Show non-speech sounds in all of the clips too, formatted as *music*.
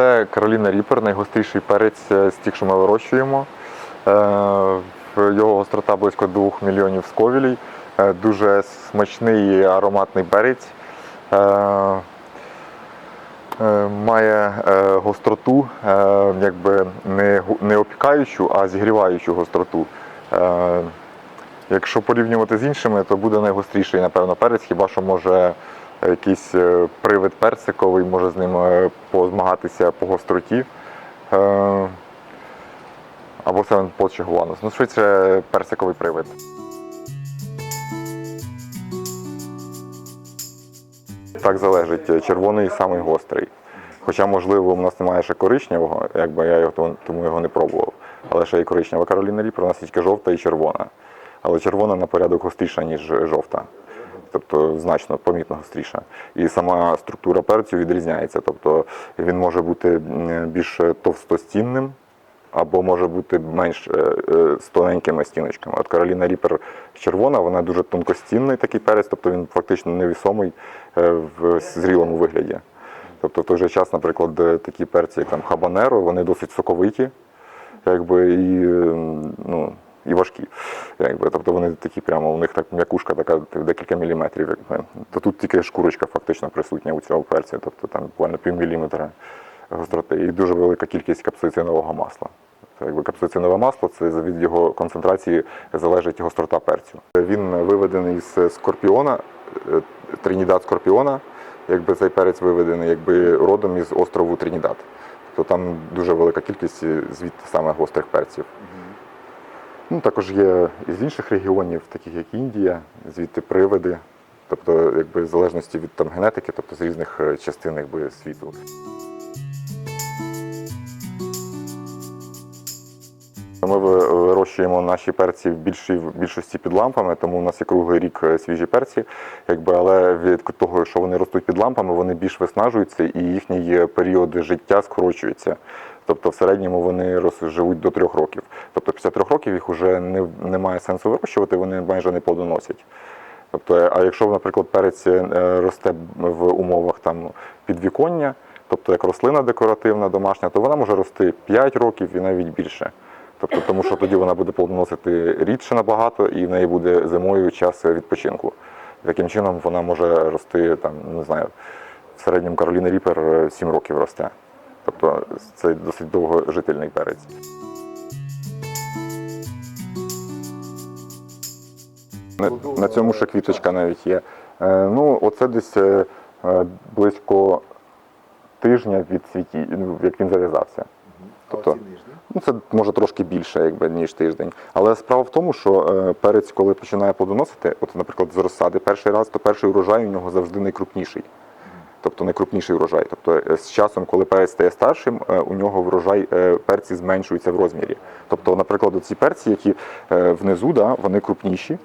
Це Кароліна Ріпер, найгостріший перець е, з тих, що ми вирощуємо. Е, Його гострота близько 2 мільйонів сковілій. Е, Дуже смачний ароматний перець. Має гостроту, якби не, опікаючу, а зігріваючу гостроту. Якщо порівнювати з іншими, то буде найгостріший, напевно, перець, хіба що може якийсь е, привид персиковий, може з ним е, позмагатися по гостроті. Е, Або Pot чи Гуанус. Ну, швидше персиковий привид. Так залежить. Червоний самий гострий. Хоча, можливо, у нас немає ще коричневого, якби я його тому- його не пробував. Але ще є коричнева Кароліна Ріпер, у нас тільки жовта і червона. Але червона на порядок гостріша, ніж жовта. Тобто значно помітно гостріша. І сама структура перцю відрізняється. Тобто він може бути більш товстостінним, або може бути менш е, е, з тоненькими стіночками. От Кароліна Ріпер червона, вона дуже тонкостінний такий перець, тобто він фактично невісомий е, в зрілому вигляді. Тобто в той же час, наприклад, такі перці, як там хабанеро, вони досить соковиті, якби і, ну, і важкі. Якби. Тобто вони такі прямо, у них так м'якушка така декілька міліметрів. Якби. То тут тільки шкурочка фактично присутня у цього перця, тобто там буквально пів міліметра гостроти і дуже велика кількість капсуцинового масла. Якби капсуцинове масло, це від його концентрації залежить гострота перцю. Він виведений з скорпіона, е, Тринідад скорпіона. Якби цей перець виведений якби родом із острову Тринідад. Тобто там дуже велика кількість звідти саме гострих перців. Ну, також є із інших регіонів, таких як Індія, звідти привиди, тобто, якби в залежності від там, генетики, тобто з різних е, частин якби, світу. Ми вирощуємо наші перці в більшій більшості під лампами, тому у нас є круглий рік е, свіжі перці. Якби, але від того, що вони ростуть під лампами, вони більш виснажуються і їхній період життя скорочується. Тобто в середньому вони живуть до трьох років. Тобто після трьох років їх вже не, немає сенсу вирощувати, вони майже не плодоносять. Тобто, а якщо, наприклад, перець е, росте в умовах там підвіконня, тобто як рослина декоративна, домашня, то вона може рости 5 років і навіть більше. Тобто, тому що тоді вона буде плодоносити рідше набагато, і в неї буде зимою час відпочинку. Таким чином вона може рости там, не знаю, в середньому Кароліна Ріпер е, 7 років росте. Тобто це досить довгожительний перець. На, на цьому ще квіточка навіть є. Е, ну, оце десь е, е, близько тижня від цвіті, ну, як він зав'язався. Тобто, ну, це може трошки більше, якби, ніж тиждень. Але справа в тому, що е, перець, коли починає плодоносити, от, наприклад, з розсади перший раз, то перший урожай у нього завжди найкрупніший. Тобто найкрупніший врожай. Тобто е, з часом, коли перець стає старшим, е, у нього врожай перці зменшується в розмірі. Тобто, наприклад, ці перці, які внизу, да, вони крупніші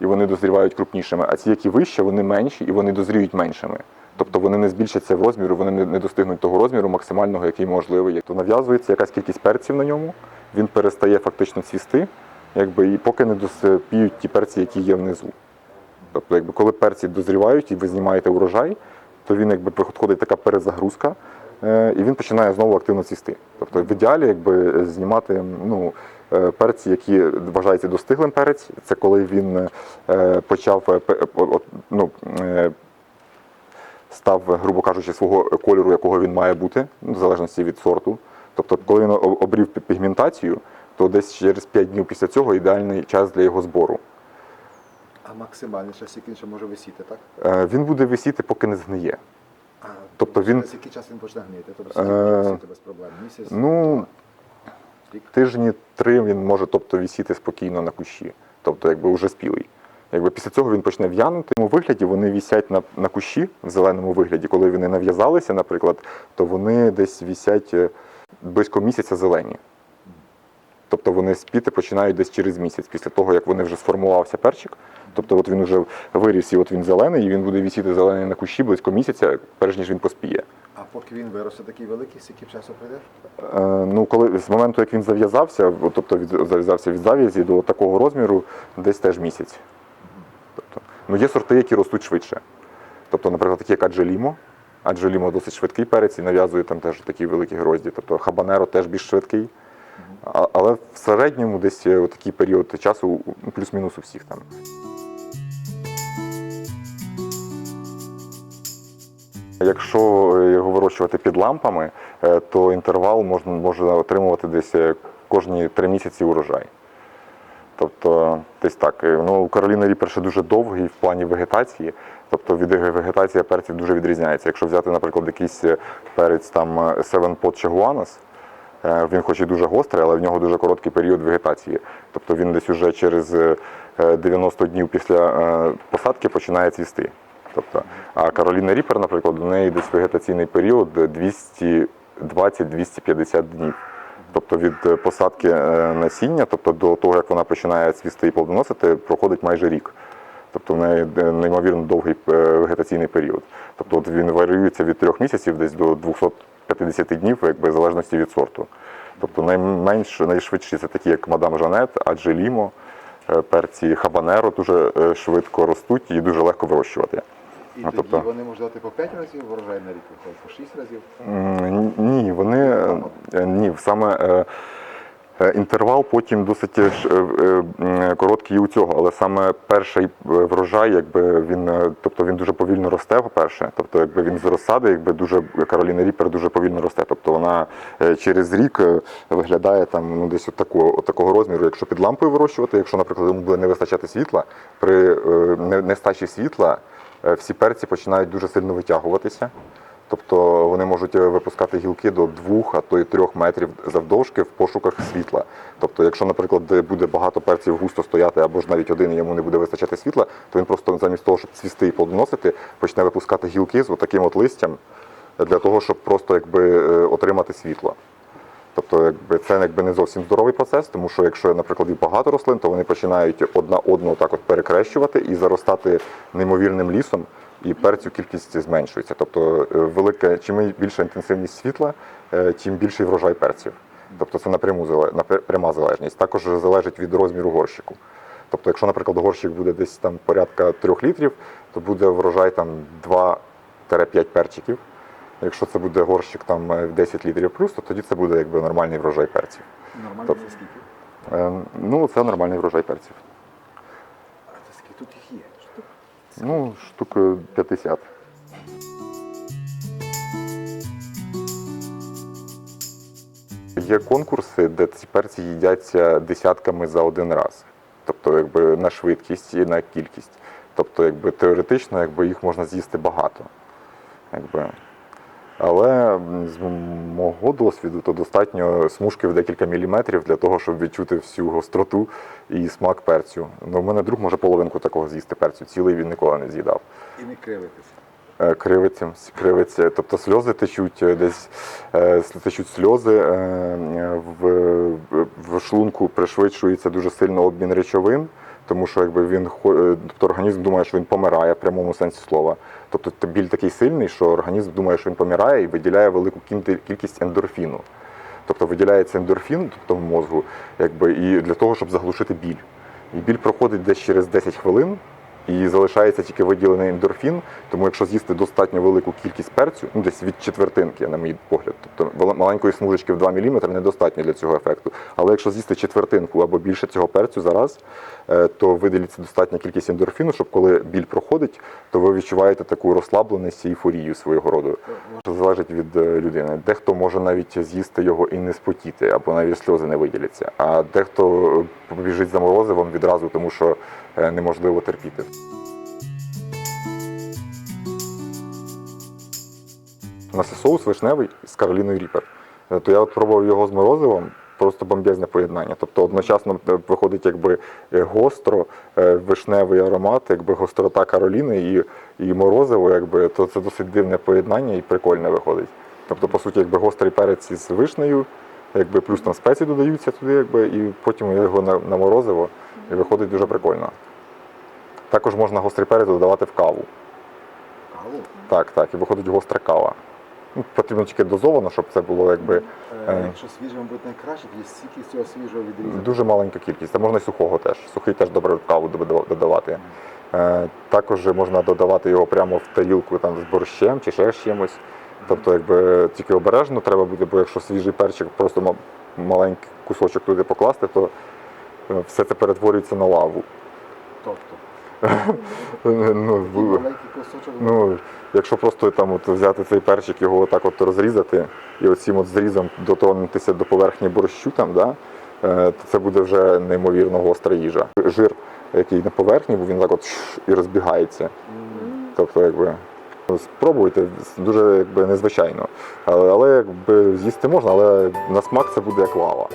і вони дозрівають крупнішими, а ці, які вище, вони менші і вони дозріють меншими. Тобто вони не збільшаться в розміру, вони не- достигнуть того розміру максимального, який можливий. То нав'язується якась кількість перців на ньому, він перестає фактично цвісти, якби, і поки не доспіють ті перці, які є внизу. Тобто, якби коли перці дозрівають і ви знімаєте урожай, то він якби приходить така перезагрузка, е, і він починає знову активно цвісти. Тобто, в ідеалі, якби знімати ну, е, перці, які вважаються достиглим перець, це коли він е, почав ну, став, грубо кажучи, свого кольору, якого він має бути, в залежності від сорту. Тобто, коли він обрів пігментацію, то десь через 5 днів після цього ідеальний час для його збору. А максимальний час, який ще може висіти, так? Е, Він буде висіти, поки не згниє. А, Тобто він- через який час він почне гнити? Тобто Е, висіти без проблем? Місяць? Ну, рік? тижні три він може тобто, висіти спокійно на кущі, тобто якби вже спілий. Якби після цього він почне в'янути. Тому вигляді вони вісять на, на кущі в зеленому вигляді. Коли вони нав'язалися, наприклад, то вони десь вісять е, близько місяця зелені. Тобто вони спіти починають десь через місяць, після того, як вони вже сформувався перчик. Тобто от він вже виріс і от він зелений, і він буде вісіти зелений на кущі близько місяця, перш ніж він поспіє. А поки він виросте такий великий, скільки часу прийде? Е, Ну, коли з моменту, як він зав'язався, тобто від, зав'язався від зав'язі до такого розміру, десь теж місяць. Ну, є сорти, які ростуть швидше. Тобто, наприклад, такі як Аджелімо, адже лімо досить швидкий перець і нав'язує там теж такі великі грозді. Тобто хабанеро теж більш швидкий. А- Але в середньому десь е, такий період часу ну, плюс-мінус у всіх там. Якщо е, його вирощувати під лампами, е, то інтервал можна, можна отримувати десь е, кожні три місяці урожай. Тобто, десь так. Е, Ну, у Кароліни Ріпер ще дуже довгий в плані вегетації. Тобто від вегетація перців дуже відрізняється. Якщо взяти, наприклад, якийсь е, перець там е, Seven Pot Chaguanas, він хоч і дуже гострий, але в нього дуже короткий період вегетації. Тобто він десь уже через е, е, 90 днів після посадки починає цвісти. Тобто, а Кароліна Ріпер, наприклад, у неї десь вегетаційний період 220-250 днів. Тобто від е, посадки е, насіння, тобто до того, як вона починає цвісти і плодоносити, проходить майже рік. Тобто в неї е, неймовірно довгий вегетаційний період. Тобто от він варіюється від трьох місяців десь до 250 днів, якби в залежності від сорту. Тобто найменш, найшвидші це такі, як мадам Жанет, Аджелімо, перці Хабанеро дуже швидко ростуть і дуже легко вирощувати. І А, тоді тобто- вони можуть дати по 5 разів врожай на рік, виходить, по 6 разів. Ні, вони е, ні, саме е, е, інтервал потім досить е, е, е, короткий і у цього, але саме перший е, врожай, якби він, е, тобто він дуже повільно росте, по-перше. Тобто, якби він з розсади, якби дуже Кароліна Ріпер дуже повільно росте. Тобто вона е, через рік е, виглядає там ну десь от такого, от такого розміру, якщо під лампою вирощувати, якщо, наприклад, йому буде не вистачати світла, при е, нестачі світла е, всі перці починають дуже сильно витягуватися. Тобто вони можуть е, випускати гілки до двох, а то й трьох метрів завдовжки в пошуках світла. Тобто, якщо, наприклад, буде багато перців густо стояти, або ж навіть один і йому не буде вистачати світла, то він просто замість того, щоб цвісти і плодоносити, почне випускати гілки з таким от листям для того, щоб просто якби е, отримати світло. Тобто, якби це якби не зовсім здоровий процес, тому що якщо, наприклад, і багато рослин, то вони починають одна одну так от перекрещувати і заростати неймовірним лісом, і перцю кількість зменшується. Тобто, е, велика, чим більша інтенсивність світла, е, тим більший врожай перців. Тобто це напряму пряма залежність. Також залежить від розміру горщику. Тобто, якщо, наприклад, горщик буде десь там порядка 3 літрів, то буде врожай там 2-5 перчиків. Якщо це буде горщик там е, 10 літрів плюс, то тоді це буде якби нормальний врожай перців. Нормально Тобто- скільки? Е, Ну, це нормальний врожай перців. А це скільки тут їх є? Штук. Ну, штук е, 50. Є конкурси, де ці перці їдяться десятками за один раз. Тобто, якби на швидкість і на кількість. Тобто, якби теоретично, якби їх можна з'їсти багато. Якби. Але з мого досвіду, то достатньо смужки в декілька міліметрів для того, щоб відчути всю гостроту і смак перцю. Ну, в мене друг може половинку такого з'їсти перцю, цілий він ніколи не з'їдав. І не кривитися. Е, Кривиться, кривиться, тобто сльози течуть е, десь е, течуть сльози, в, в- в шлунку пришвидшується дуже сильно обмін речовин, тому що якби він е, тобто організм думає, що він помирає в прямому сенсі слова. Тобто біль такий сильний, що організм думає, що він помирає і виділяє велику кількість ендорфіну. Тобто виділяється ендорфін, тобто в мозгу, якби і для того, щоб заглушити біль. І біль проходить десь через 10 хвилин, і залишається тільки виділений ендорфін. Тому якщо з'їсти достатньо велику кількість перцю, ну десь від четвертинки, на мій погляд, тобто маленької смужечки в 2 мм недостатньо для цього ефекту. Але якщо з'їсти четвертинку або більше цього перцю зараз, е, то виділиться достатня кількість ендорфіну, щоб коли біль проходить, то ви відчуваєте таку розслабленість і ейфорію свого роду. Це залежить від е, людини. Дехто може навіть з'їсти його і не спотіти, або навіть сльози не виділяться. А дехто е, побіжить за морозивом відразу, тому що неможливо терпіти. У нас є соус вишневий з Кароліною Ріпер. Е, То я от пробував його з морозивом, просто бомбезне поєднання. Тобто одночасно е, виходить якби е, гостро, е, вишневий аромат, якби гострота Кароліни і, і морозиво, якби, то це досить дивне поєднання і прикольне виходить. Тобто, по суті, якби гострий перець із вишнею, якби плюс там спеції додаються туди, якби, і потім його на, на морозиво, і виходить дуже прикольно. Також можна гострий перець додавати в каву. Каву? Так, так, і виходить гостра кава. Ну, потрібно тільки дозовано, щоб це було якби Е, Е. Якщо свіже, мабуть, найкраще, тоді стільки цього свіжого відрізати. дуже маленька кількість. Та можна і сухого теж. Сухий теж добре в каву додавати. Е, Також можна додавати його прямо в тарілку там, з борщем чи ще з чимось. Тобто, якби тільки обережно треба буде, бо якщо свіжий перчик, просто маленький кусочок туди покласти, то все це перетворюється на лаву. Тобто, *laughs* Ну. Ну, якщо просто там от взяти цей перчик, його отак от розрізати і оцім от зрізом дотронутися до поверхні борщу, там, да, е, то це буде вже неймовірно гостра їжа. Жир, який на поверхні, бо він так от і розбігається. Тобто, якби. ну, Спробуйте, дуже якби незвичайно. Але, але якби з'їсти можна, але на смак це буде як лава.